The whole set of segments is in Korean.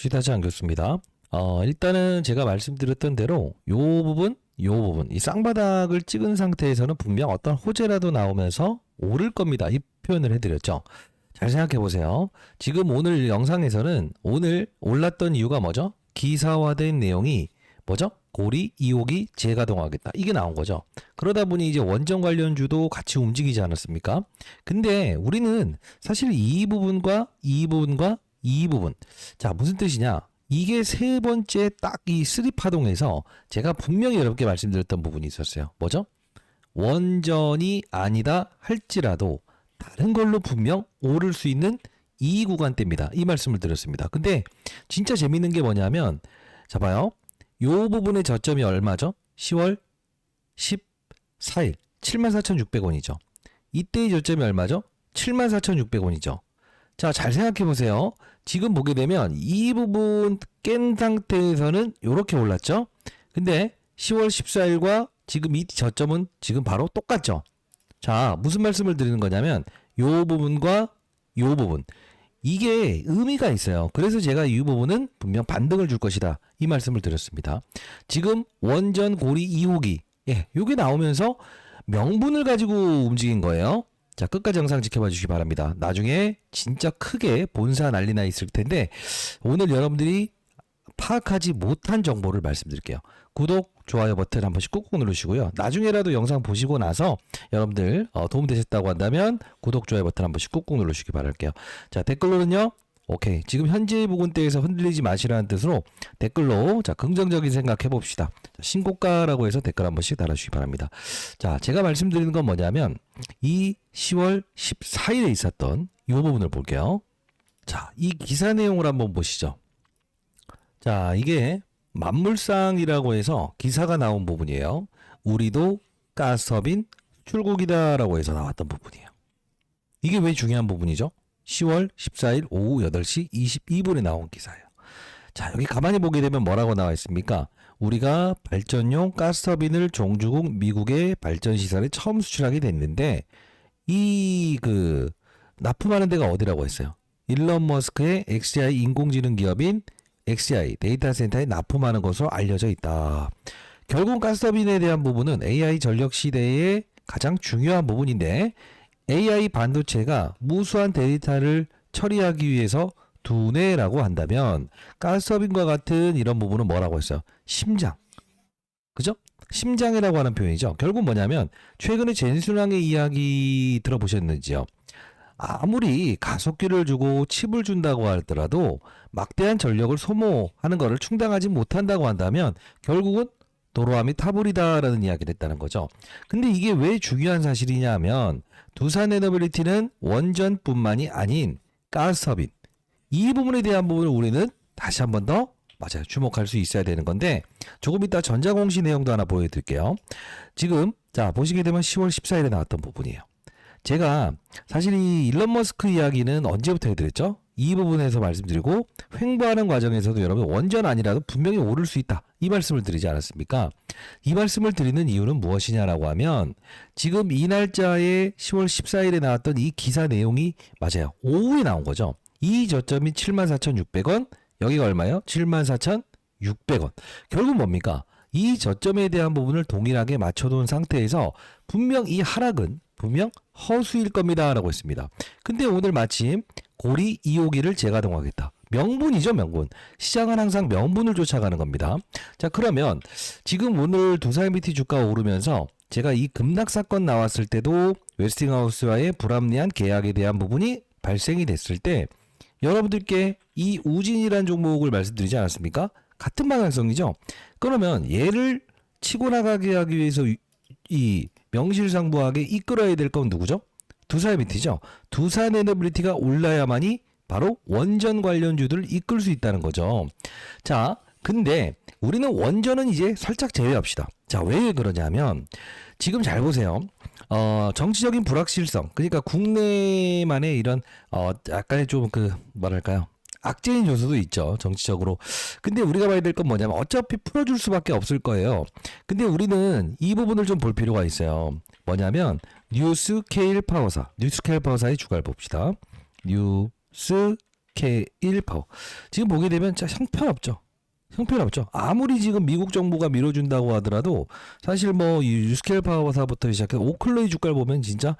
취다지 교수입니다. 어, 일단은 제가 말씀드렸던 대로 요 부분, 요 부분, 이 쌍바닥을 찍은 상태에서는 분명 어떤 호재라도 나오면서 오를 겁니다. 이 표현을 해드렸죠. 잘 생각해 보세요. 지금 오늘 영상에서는 오늘 올랐던 이유가 뭐죠? 기사화된 내용이 뭐죠? 고리, 이옥이 재가동하겠다. 이게 나온 거죠. 그러다 보니 이제 원전 관련주도 같이 움직이지 않았습니까? 근데 우리는 사실 이 부분과 이 부분과 이 부분. 자, 무슨 뜻이냐? 이게 세 번째 딱 이 쓰리 파동에서 제가 분명히 여러분께 말씀드렸던 부분이 있었어요. 뭐죠? 원전이 아니다 할지라도 다른 걸로 분명 오를 수 있는 이 구간대입니다. 이 말씀을 드렸습니다. 근데 진짜 재밌는 게 뭐냐면 자 봐요. 요 부분의 저점이 얼마죠? 10월 14일 74,600원이죠. 이때의 저점이 얼마죠? 74,600원이죠. 자, 잘 생각해 보세요. 지금 보게 되면 이 부분 깬 상태에서는 이렇게 올랐죠? 근데 10월 14일과 지금 이 저점은 지금 바로 똑같죠? 자, 무슨 말씀을 드리는 거냐면 요 부분과 요 부분 이게 의미가 있어요. 그래서 제가 이 부분은 분명 반등을 줄 것이다. 이 말씀을 드렸습니다. 지금 원전 고리 2호기 예, 요게 나오면서 명분을 가지고 움직인 거예요. 자, 끝까지 영상 지켜봐 주시기 바랍니다. 나중에 진짜 크게 본사 난리나 있을 텐데 오늘 여러분들이 파악하지 못한 정보를 말씀드릴게요. 구독, 좋아요 버튼 한 번씩 꾹꾹 누르시고요. 나중에라도 영상 보시고 나서 여러분들 어, 도움 되셨다고 한다면 구독, 좋아요 버튼 한 번씩 꾹꾹 누르시기 바랄게요. 자, 댓글로는요. 오케이. 지금 현재 부분대에서 흔들리지 마시라는 뜻으로 댓글로 자, 긍정적인 생각 해봅시다. 자, 신고가라고 해서 댓글 한 번씩 달아주시기 바랍니다. 자, 제가 말씀드리는 건 뭐냐면 이 10월 14일에 있었던 이 부분을 볼게요. 자, 이 기사 내용을 한번 보시죠. 자, 이게 만물상이라고 해서 기사가 나온 부분이에요. 우리도 가스터빈 출국이다라고 해서 나왔던 부분이에요. 이게 왜 중요한 부분이죠? 10월 14일 오후 8시 22분에 나온 기사예요. 자, 여기 가만히 보게 되면 뭐라고 나와 있습니까? 우리가 발전용 가스터빈을 종주국 미국의 발전 시설에 처음 수출하게 됐는데 이 그 납품하는 데가 어디라고 했어요? 일론 머스크의 XI 인공지능 기업인 XI 데이터 센터에 납품하는 것으로 알려져 있다. 결국 가스터빈에 대한 부분은 AI 전력 시대의 가장 중요한 부분인데 AI 반도체가 무수한 데이터를 처리하기 위해서 두뇌라고 한다면 가스터빈과 같은 이런 부분은 뭐라고 했어요? 심장. 그죠? 심장이라고 하는 표현이죠. 결국 뭐냐면 최근에 젠순왕의 이야기 들어보셨는지요? 아무리 가속기를 주고 칩을 준다고 하더라도 막대한 전력을 소모하는 것을 충당하지 못한다고 한다면 결국은 도로함이 타불이다라는 이야기를 했다는 거죠. 근데 이게 왜 중요한 사실이냐면 두산 에너빌리티는 원전뿐만이 아닌 가스 터빈 이 부분에 대한 부분을 우리는 다시 한 번 더 맞아요 주목할 수 있어야 되는 건데 조금 이따 전자공시 내용도 하나 보여드릴게요. 지금 자 보시게 되면 10월 14일에 나왔던 부분이에요. 제가 사실 이 일론 머스크 이야기는 언제부터 해드렸죠? 이 부분에서 말씀드리고 횡보하는 과정에서도 여러분 원전 아니라도 분명히 오를 수 있다 이 말씀을 드리지 않았습니까? 이 말씀을 드리는 이유는 무엇이냐라고 하면 지금 이 날짜에 10월 14일에 나왔던 이 기사 내용이 맞아요 오후에 나온 거죠. 이 저점이 74,600원 여기가 얼마예요? 74,600원 결국 뭡니까? 이 저점에 대한 부분을 동일하게 맞춰놓은 상태에서 분명 이 하락은 분명 허수일 겁니다라고 했습니다. 근데 오늘 마침 고리 2호기를 재가동하겠다. 명분이죠, 명분. 시장은 항상 명분을 쫓아가는 겁니다. 자, 그러면 지금 오늘 두사이미티 주가가 오르면서 제가 이 급락 사건 나왔을 때도 웨스팅하우스와의 불합리한 계약에 대한 부분이 발생이 됐을 때 여러분들께 이 우진이라는 종목을 말씀드리지 않았습니까? 같은 방향성이죠. 그러면 얘를 치고 나가게 하기 위해서 이- 이 명실상부하게 이끌어야 될 건 누구죠? 두산에너빌리티죠. 두산 에너빌리티가 올라야만이 바로 원전 관련주들을 이끌 수 있다는 거죠. 자, 근데 우리는 원전은 이제 살짝 제외합시다. 자, 왜 그러냐면 지금 잘 보세요. 어, 정치적인 불확실성. 그러니까 국내만의 이런 어 약간의 좀 그 뭐랄까요? 악재인 요소도 있죠. 정치적으로. 근데 우리가 봐야 될 건 뭐냐면 어차피 풀어줄 수밖에 없을 거예요. 근데 우리는 이 부분을 좀 볼 필요가 있어요. 뭐냐면 뉴스케일 파워사, 뉴스케일 파워사의 주가를 봅시다. 뉴스케일 파워. 지금 보게 되면 진짜 형편없죠. 형편없죠. 아무리 지금 미국 정부가 밀어준다고 하더라도 사실 뭐이 뉴스케일 파워사부터 시작해서 오클레이 주가를 보면 진짜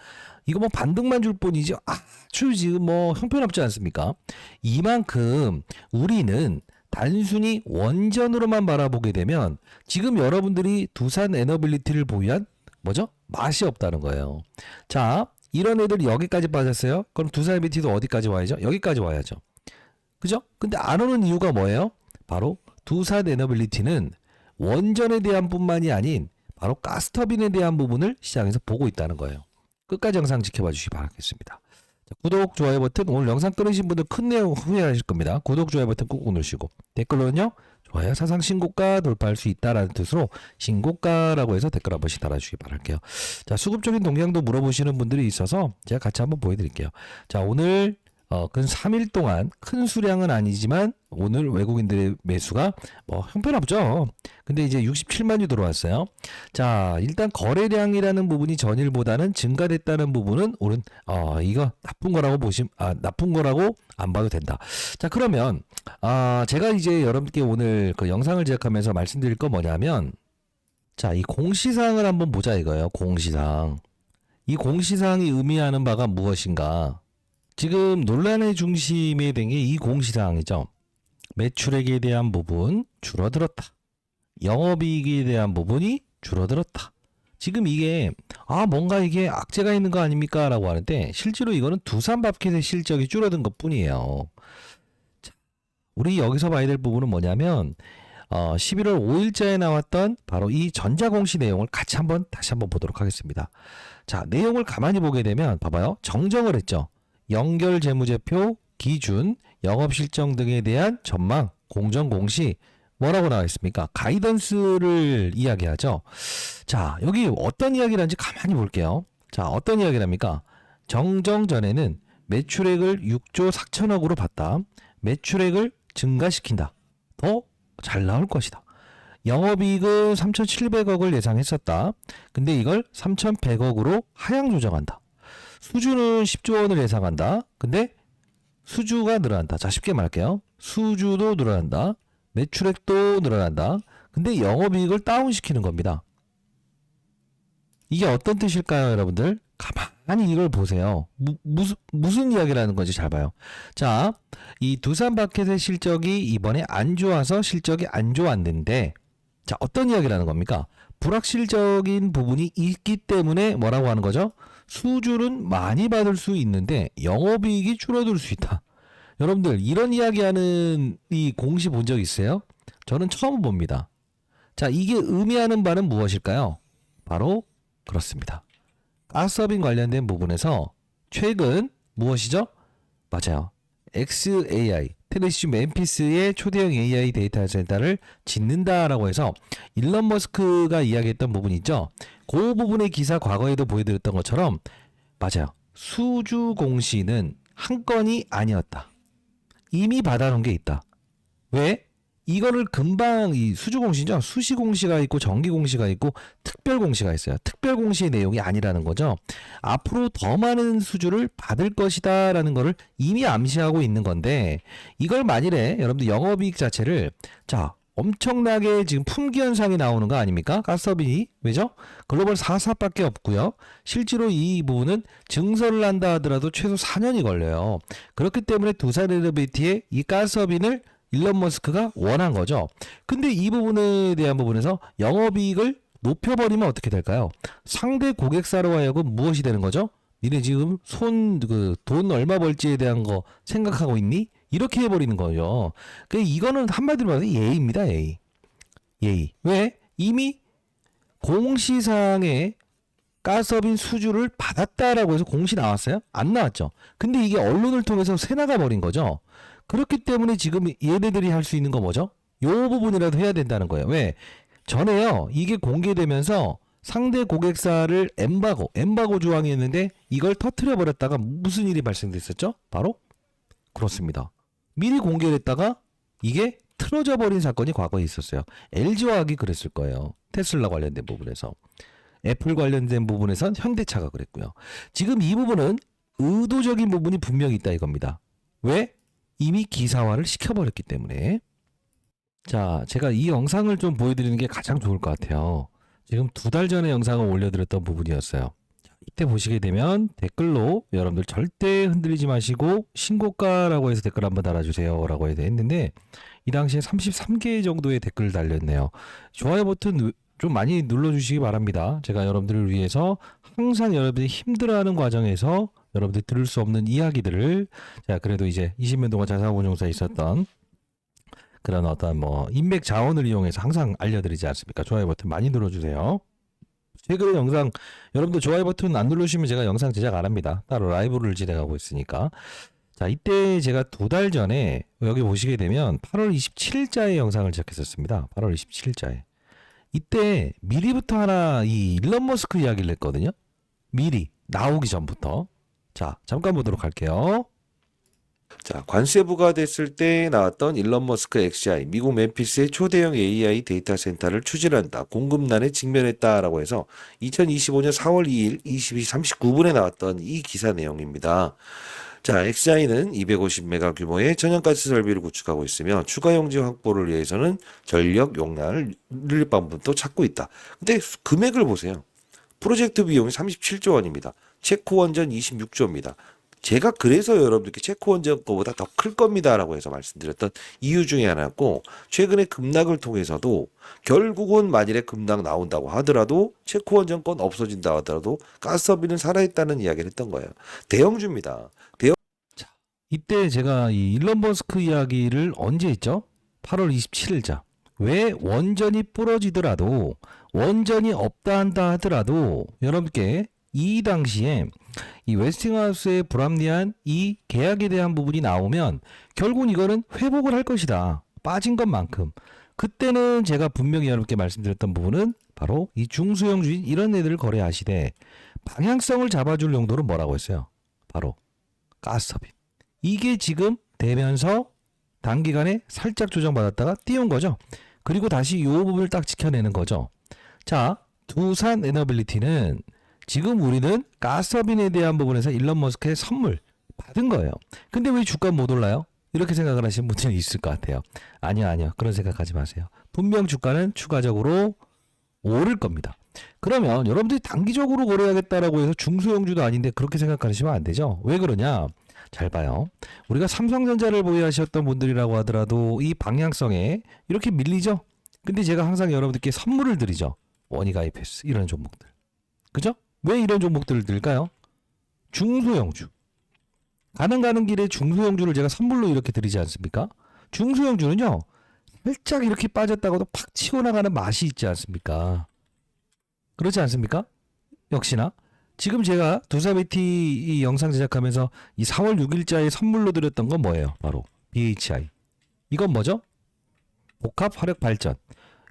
이거 뭐 반등만 줄 뿐이지 아주 지금 뭐 형편없지 않습니까? 이만큼 우리는 단순히 원전으로만 바라보게 되면 지금 여러분들이 두산 에너빌리티를 보유한 뭐죠? 맛이 없다는 거예요. 자, 이런 애들이 여기까지 빠졌어요. 그럼 두산 에너빌리티도 어디까지 와야죠? 여기까지 와야죠. 그죠? 근데 안 오는 이유가 뭐예요? 바로 두산 에너빌리티는 원전에 대한 뿐만이 아닌 바로 가스터빈에 대한 부분을 시장에서 보고 있다는 거예요. 끝까지 영상 지켜봐 주시기 바라겠습니다. 자, 구독, 좋아요 버튼 오늘 영상 끊으신 분들 큰 내용 후회하실 겁니다. 구독, 좋아요 버튼 꾹꾹 누르시고 댓글로는요. 좋아요 사상 신고가 돌파할 수 있다라는 뜻으로 신고가라고 해서 댓글 한 번씩 달아주시기 바랄게요. 자 수급적인 동향도 물어보시는 분들이 있어서 제가 같이 한번 보여드릴게요. 자 오늘 어, 근 3일 동안 큰 수량은 아니지만 오늘 외국인들의 매수가 뭐 형편없죠. 근데 이제 67만이 들어왔어요. 자, 일단 거래량이라는 부분이 전일보다는 증가됐다는 부분은 오른 어, 이거 나쁜 거라고 보심 아, 나쁜 거라고 안 봐도 된다. 자, 그러면 아, 제가 이제 여러분께 오늘 그 영상을 제작하면서 말씀드릴 거 뭐냐면 자, 이 공시사항을 한번 보자 이거예요. 공시사항. 이 공시사항이 의미하는 바가 무엇인가? 지금 논란의 중심에 된 게 이 공시사항이죠. 매출액에 대한 부분 줄어들었다. 영업이익에 대한 부분이 줄어들었다. 지금 이게 아 뭔가 이게 악재가 있는 거 아닙니까 라고 하는데 실제로 이거는 두산밥켓의 실적이 줄어든 것 뿐이에요. 자, 우리 여기서 봐야 될 부분은 뭐냐면 어, 11월 5일자에 나왔던 바로 이 전자공시 내용을 같이 한번 다시 한번 보도록 하겠습니다. 자 내용을 가만히 보게 되면 봐봐요 정정을 했죠. 연결 재무제표, 기준, 영업 실정 등에 대한 전망, 공정 공시 뭐라고 나와 있습니까? 가이던스를 이야기하죠. 자, 여기 어떤 이야기를 하는지 가만히 볼게요. 자, 어떤 이야기를 합니까? 정정 전에는 매출액을 6조 4천억으로 봤다. 매출액을 증가시킨다. 더 잘 나올 것이다. 영업이익은 3,700억을 예상했었다. 근데 이걸 3,100억으로 하향 조정한다. 수주는 10조 원을 예상한다. 근데 수주가 늘어난다. 자, 쉽게 말할게요. 수주도 늘어난다. 매출액도 늘어난다. 근데 영업이익을 다운시키는 겁니다. 이게 어떤 뜻일까요, 여러분들? 가만히 이걸 보세요. 무, 무슨, 무슨 이야기라는 건지 잘 봐요. 자, 이 두산마켓의 실적이 이번에 안 좋아서 실적이 안 좋았는데, 자, 어떤 이야기라는 겁니까? 불확실적인 부분이 있기 때문에 뭐라고 하는 거죠? 수주는 많이 받을 수 있는데 영업이익이 줄어들 수 있다. 여러분들 이런 이야기하는 이 공시 본 적 있어요? 저는 처음 봅니다. 자, 이게 의미하는 바는 무엇일까요? 바로 그렇습니다. 가스서빙 관련된 부분에서 최근 무엇이죠? 맞아요. XAI 테네시 멤피스의 초대형 AI 데이터 센터를 짓는다라고 해서 일론 머스크가 이야기했던 부분이 있죠. 그 부분의 기사 과거에도 보여드렸던 것처럼 맞아요. 수주 공시는 한 건이 아니었다. 이미 받아놓은 게 있다. 왜? 이거를 금방 이 수주 공시죠. 수시 공시가 있고 정기 공시가 있고 특별 공시가 있어요. 특별 공시의 내용이 아니라는 거죠. 앞으로 더 많은 수주를 받을 것이다라는 거를 이미 암시하고 있는 건데 이걸 만일에 여러분들 영업이익 자체를 자 엄청나게 지금 품귀 현상이 나오는 거 아닙니까? 가스업이 왜죠? 글로벌 4사밖에 없고요. 실제로 이 부분은 증설을 한다 하더라도 최소 4년이 걸려요. 그렇기 때문에 두산 에너비티의 이 가스업인을 일론 머스크가 원한 거죠. 근데 이 부분에 대한 부분에서 영업이익을 높여버리면 어떻게 될까요? 상대 고객사로 하여금 무엇이 되는 거죠? 니네 지금 손 그 돈 얼마 벌지에 대한 거 생각하고 있니? 이렇게 해버리는 거죠. 그 이거는 한마디로 말해서 예의입니다. 예의. 예의. 왜? 이미 공시상에 가스업인 수주를 받았다라고 해서 공시 나왔어요? 안 나왔죠. 근데 이게 언론을 통해서 새나가 버린 거죠. 그렇기 때문에 지금 얘네들이 할 수 있는 거 뭐죠? 요 부분이라도 해야 된다는 거예요. 왜? 전에요. 이게 공개되면서 상대 고객사를 엠바고, 엠바고 조항이 있는데 이걸 터트려 버렸다가 무슨 일이 발생됐었죠? 바로 그렇습니다. 미리 공개됐다가 이게 틀어져 버린 사건이 과거에 있었어요. LG화학이 그랬을 거예요. 테슬라 관련된 부분에서. 애플 관련된 부분에선 현대차가 그랬고요. 지금 이 부분은 의도적인 부분이 분명히 있다 이겁니다. 왜? 이미 기사화를 시켜버렸기 때문에 자 제가 이 영상을 좀 보여드리는 게 가장 좋을 것 같아요. 지금 두 달 전에 영상을 올려드렸던 부분이었어요. 자, 이때 보시게 되면 댓글로 여러분들 절대 흔들리지 마시고 신고가라고 해서 댓글 한번 달아주세요 라고 해서 했는데 이 당시에 33개 정도의 댓글을 달렸네요. 좋아요 버튼 좀 많이 눌러주시기 바랍니다. 제가 여러분들을 위해서 항상 여러분들이 힘들어하는 과정에서 여러분들이 들을 수 없는 이야기들을 자 그래도 이제 20년 동안 자산운용사에 있었던 그런 어떤 뭐 인맥 자원을 이용해서 항상 알려드리지 않습니까? 좋아요 버튼 많이 눌러주세요. 최근에 영상 여러분들 좋아요 버튼 안 누르시면 제가 영상 제작 안 합니다. 따로 라이브를 진행하고 있으니까. 자 이때 제가 두 달 전에 여기 보시게 되면 8월 27일자에 영상을 제작했었습니다. 8월 27일자에. 이때 미리부터 하나 이 일론 머스크 이야기를 했거든요. 미리 나오기 전부터. 자 잠깐 보도록 할게요. 자, 관세부가 됐을 때 나왔던 일론 머스크 XI, 미국 멤피스의 초대형 AI 데이터 센터를 추진한다. 공급난에 직면했다라고 해서 2025년 4월 2일 22시 39분에 나왔던 이 기사 내용입니다. 자, XI는 250메가 규모의 천연가스 설비를 구축하고 있으며 추가 용지 확보를 위해서는 전력 용량을 늘릴 방법도 찾고 있다. 근데 금액을 보세요. 프로젝트 비용이 37조 원입니다. 체코 원전 26조입니다. 제가 그래서 여러분들께 체코 원전 거보다 더 클 겁니다라고 해서 말씀드렸던 이유 중에 하나였고 최근에 급락을 통해서도 결국은 만일에 급락 나온다고 하더라도 체코 원전 건 없어진다 하더라도 가스서비는 살아있다는 이야기를 했던 거예요. 대형주입니다. 이때 제가 이 일론 머스크 이야기를 언제 했죠? 8월 27일자. 왜 원전이 부러지더라도 원전이 없다 한다 하더라도 여러분께 이 당시에 이 웨스팅하우스의 불합리한 이 계약에 대한 부분이 나오면 결국은 이거는 회복을 할 것이다. 빠진 것만큼. 그때는 제가 분명히 여러분께 말씀드렸던 부분은 바로 이 중소형 주인 이런 애들을 거래하시되 방향성을 잡아줄 용도로 뭐라고 했어요? 바로 가스터빈. 이게 지금 되면서 단기간에 살짝 조정받았다가 띄운 거죠. 그리고 다시 이 부분을 딱 지켜내는 거죠. 자, 두산 에너빌리티는 지금 우리는 가스터빈에 대한 부분에서 일론 머스크의 선물 받은 거예요. 근데 왜 주가 못 올라요? 이렇게 생각을 하시는 분들이 있을 것 같아요. 아니요, 아니요. 그런 생각하지 마세요. 분명 주가는 추가적으로 오를 겁니다. 그러면 여러분들이 단기적으로 거래하겠다라고 해서 중소형주도 아닌데 그렇게 생각하시면 안 되죠. 왜 그러냐? 잘 봐요. 우리가 삼성전자를 보유하셨던 분들이라고 하더라도 이 방향성에 이렇게 밀리죠. 근데 제가 항상 여러분들께 선물을 드리죠. 원이가이패스 이런 종목들. 그죠? 왜 이런 종목들을 들까요? 중소형주. 가는 가는 길에 중소형주를 제가 선물로 이렇게 드리지 않습니까? 중소형주는요. 살짝 이렇게 빠졌다고도 팍 치고 나가는 맛이 있지 않습니까? 그렇지 않습니까? 역시나 지금 제가 두사베티 이 영상 제작하면서 이 4월 6일자에 선물로 드렸던 건 뭐예요? 바로 BHI. 이건 뭐죠? 복합 화력 발전.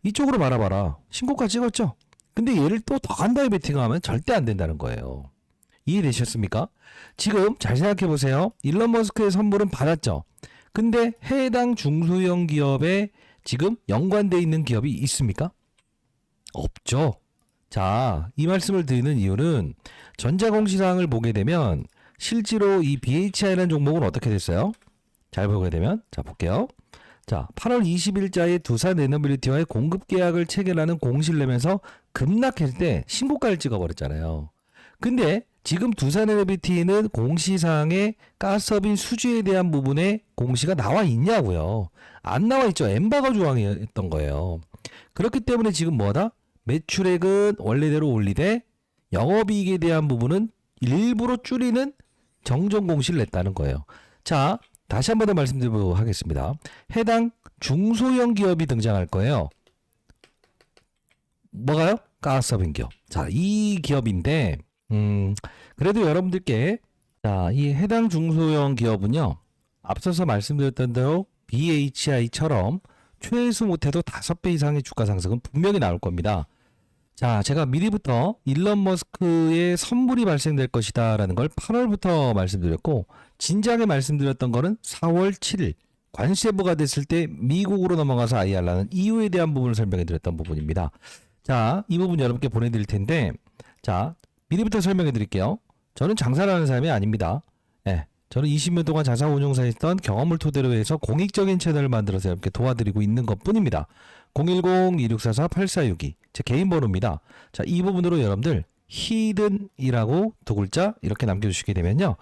이쪽으로 말아봐라. 신고가 찍었죠? 근데 얘를 또 더 간다에 베팅하면 절대 안 된다는 거예요. 이해되셨습니까? 지금 잘 생각해 보세요. 일론 머스크의 선물은 받았죠. 근데 해당 중소형 기업에 지금 연관돼 있는 기업이 있습니까? 없죠. 자, 이 말씀을 드리는 이유는 전자공시사항을 보게 되면 실제로 이 BHI라는 종목은 어떻게 됐어요? 잘 보게 되면 자 볼게요. 자, 8월 20일자에 두산 에너빌리티와의 공급 계약을 체결하는 공시를 내면서 급락할 때 신고가를 찍어버렸잖아요. 근데 지금 두산 에너빌리티는 공시사항에 가스업인 수주에 대한 부분에 공시가 나와 있냐고요. 안 나와 있죠. 엠바고 조항이었던 거예요. 그렇기 때문에 지금 뭐다? 매출액은 원래대로 올리되 영업이익에 대한 부분은 일부러 줄이는 정정 공시를 냈다는 거예요. 자, 다시 한 번 더 말씀드리도록 하겠습니다. 해당 중소형 기업이 등장할 거예요. 뭐가요? 가스업인 기업. 자, 이 기업인데, 음, 그래도 여러분들께, 자, 이 해당 중소형 기업은요, 앞서서 말씀드렸던 대로 BHI처럼 최소 못해도 다섯 배 이상의 주가 상승은 분명히 나올 겁니다. 자, 제가 미리부터 일론 머스크의 선물이 발생될 것이다 라는 걸 8월부터 말씀드렸고, 진작에 말씀드렸던 거는 4월 7일 관세부가 됐을 때 미국으로 넘어가서 IR라는 이유에 대한 부분을 설명해 드렸던 부분입니다. 자, 이 부분 여러분께 보내드릴 텐데, 자, 미리부터 설명해 드릴게요. 저는 장사를 하는 사람이 아닙니다. 예, 저는 20년 동안 자산운용사에 있던 경험을 토대로 해서 공익적인 채널을 만들어서 이렇게 도와드리고 있는 것 뿐입니다. 010-2644-8462. 제 개인 번호입니다. 자, 이 부분으로 여러분들 히든이라고 두 글자 이렇게 남겨주시게 되면요.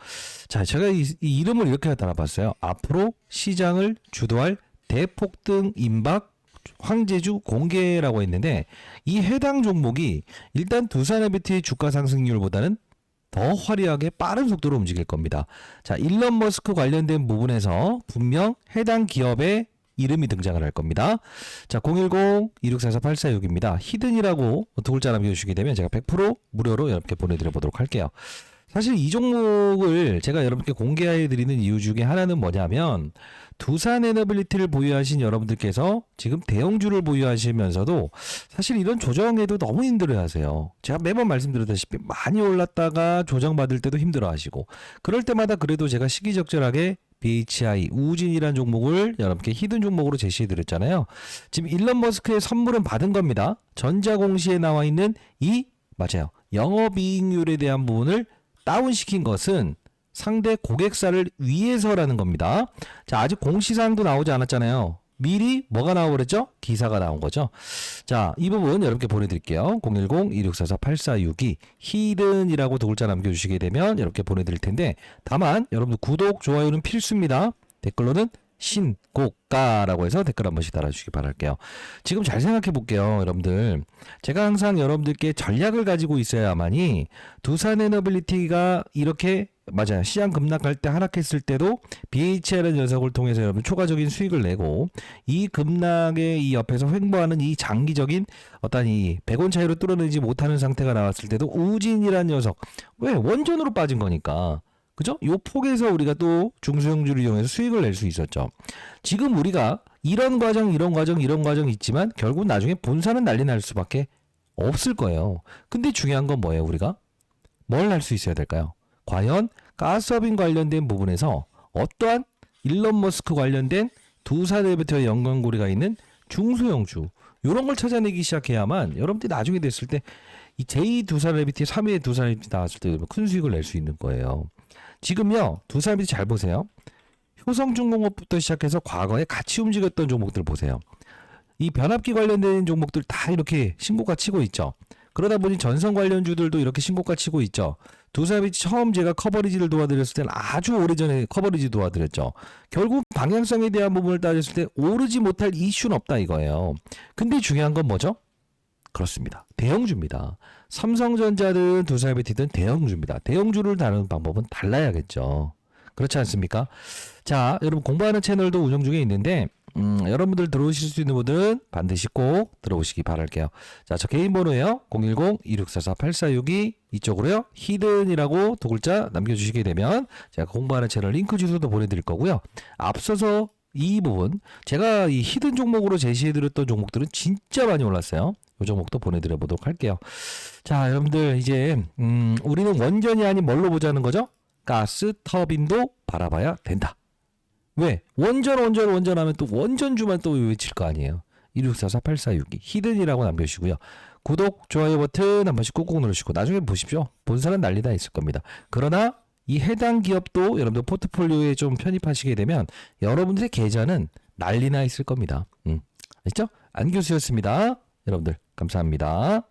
자, 제가 이, 이 이름을 이렇게 달아봤어요. 앞으로 시장을 주도할 대폭등 임박 황제주 공개라고 했는데 이 해당 종목이 일단 두산에비티 주가 상승률보다는 더 화려하게 빠른 속도로 움직일 겁니다. 자, 일론 머스크 관련된 부분에서 분명 해당 기업의 이름이 등장을 할 겁니다. 자, 010-2644-8466입니다. 히든이라고 두 글자 남겨주시게 되면 제가 100% 무료로 여러분께 보내드려 보도록 할게요. 사실 이 종목을 제가 여러분께 공개해 드리는 이유 중에 하나는 뭐냐면 두산 에너빌리티를 보유하신 여러분들께서 지금 대형주를 보유하시면서도 사실 이런 조정에도 너무 힘들어 하세요. 제가 매번 말씀드렸다시피 많이 올랐다가 조정받을 때도 힘들어 하시고 그럴 때마다 그래도 제가 시기적절하게 BHI 우진이라는 종목을 여러분께 히든 종목으로 제시해 드렸잖아요. 지금 일론 머스크의 선물은 받은 겁니다. 전자공시에 나와 있는 이 맞아요. 영업이익률에 대한 부분을 다운시킨 것은 상대 고객사를 위해서라는 겁니다. 자, 아직 공시사항도 나오지 않았잖아요. 미리 뭐가 나오그랬죠? 기사가 나온 거죠. 자, 이 부분 여러분께 보내드릴게요. 010-2644-8462 히든이라고 두 글자 남겨주시게 되면 이렇게 보내드릴 텐데 다만 여러분들 구독, 좋아요는 필수입니다. 댓글로는 신고가라고 해서 댓글 한 번씩 달아주시기 바랄게요. 지금 잘 생각해 볼게요, 여러분들. 제가 항상 여러분들께 전략을 가지고 있어야만이 두산 에너빌리티가 이렇게 맞아요. 시장 급락할 때 하락했을 때도 BH라는 녀석을 통해서 여러분 초과적인 수익을 내고 이 급락의 이 옆에서 횡보하는 이 장기적인 어떤 이 100원 차이로 뚫어내지 못하는 상태가 나왔을 때도 우진이라는 녀석 왜 원전으로 빠진 거니까 그죠? 요 폭에서 우리가 또 중소형주를 이용해서 수익을 낼 수 있었죠. 지금 우리가 이런 과정, 이런 과정, 이런 과정 있지만 결국 나중에 본사는 난리 날 수밖에 없을 거예요. 근데 중요한 건 뭐예요, 우리가? 뭘 할 수 있어야 될까요? 과연 가스업인 관련된 부분에서 어떠한 일론 머스크 관련된 두사대부터 연관고리가 있는 중소형주 이런 걸 찾아내기 시작해야만 여러분들이 나중에 됐을 때 이 제2 두산레비티, 3위 두산레비티 나왔을 때 큰 수익을 낼 수 있는 거예요. 지금요 두산레비티 잘 보세요. 효성중공업부터 시작해서 과거에 같이 움직였던 종목들 보세요. 이 변압기 관련된 종목들 다 이렇게 신고가 치고 있죠. 그러다 보니 전선 관련주들도 이렇게 신고가 치고 있죠. 두산비치 처음 제가 커버리지를 도와드렸을 때는 아주 오래전에 커버리지 도와드렸죠. 결국 방향성에 대한 부분을 따졌을 때 오르지 못할 이슈는 없다 이거예요. 근데 중요한 건 뭐죠? 그렇습니다. 대형주입니다. 삼성전자든 두산비티든 대형주입니다. 대형주를 다루는 방법은 달라야겠죠. 그렇지 않습니까? 자, 여러분 공부하는 채널도 운영 중에 있는데 음, 여러분들 들어오실 수 있는 분들은 반드시 꼭 들어오시기 바랄게요. 자, 저 개인 번호예요. 010-2644-8462 이쪽으로요. 히든이라고 두 글자 남겨주시게 되면 제가 공부하는 채널 링크 주소도 보내드릴 거고요. 앞서서 이 부분 제가 이 히든 종목으로 제시해드렸던 종목들은 진짜 많이 올랐어요. 이 종목도 보내드려 보도록 할게요. 자, 여러분들 이제 음, 우리는 원전이 아닌 뭘로 보자는 거죠? 가스 터빈도 바라봐야 된다. 왜? 원전 원전 원전 하면 또 원전주만 또 외칠 거 아니에요. 1644-8462 히든이라고 남겨주시고요. 구독, 좋아요 버튼 한 번씩 꾹꾹 누르시고 나중에 보십시오. 본사는 난리 다 있을 겁니다. 그러나 이 해당 기업도 여러분들 포트폴리오에 좀 편입하시게 되면 여러분들의 계좌는 난리나 있을 겁니다. 음. 아시죠? 안 교수였습니다. 여러분들 감사합니다.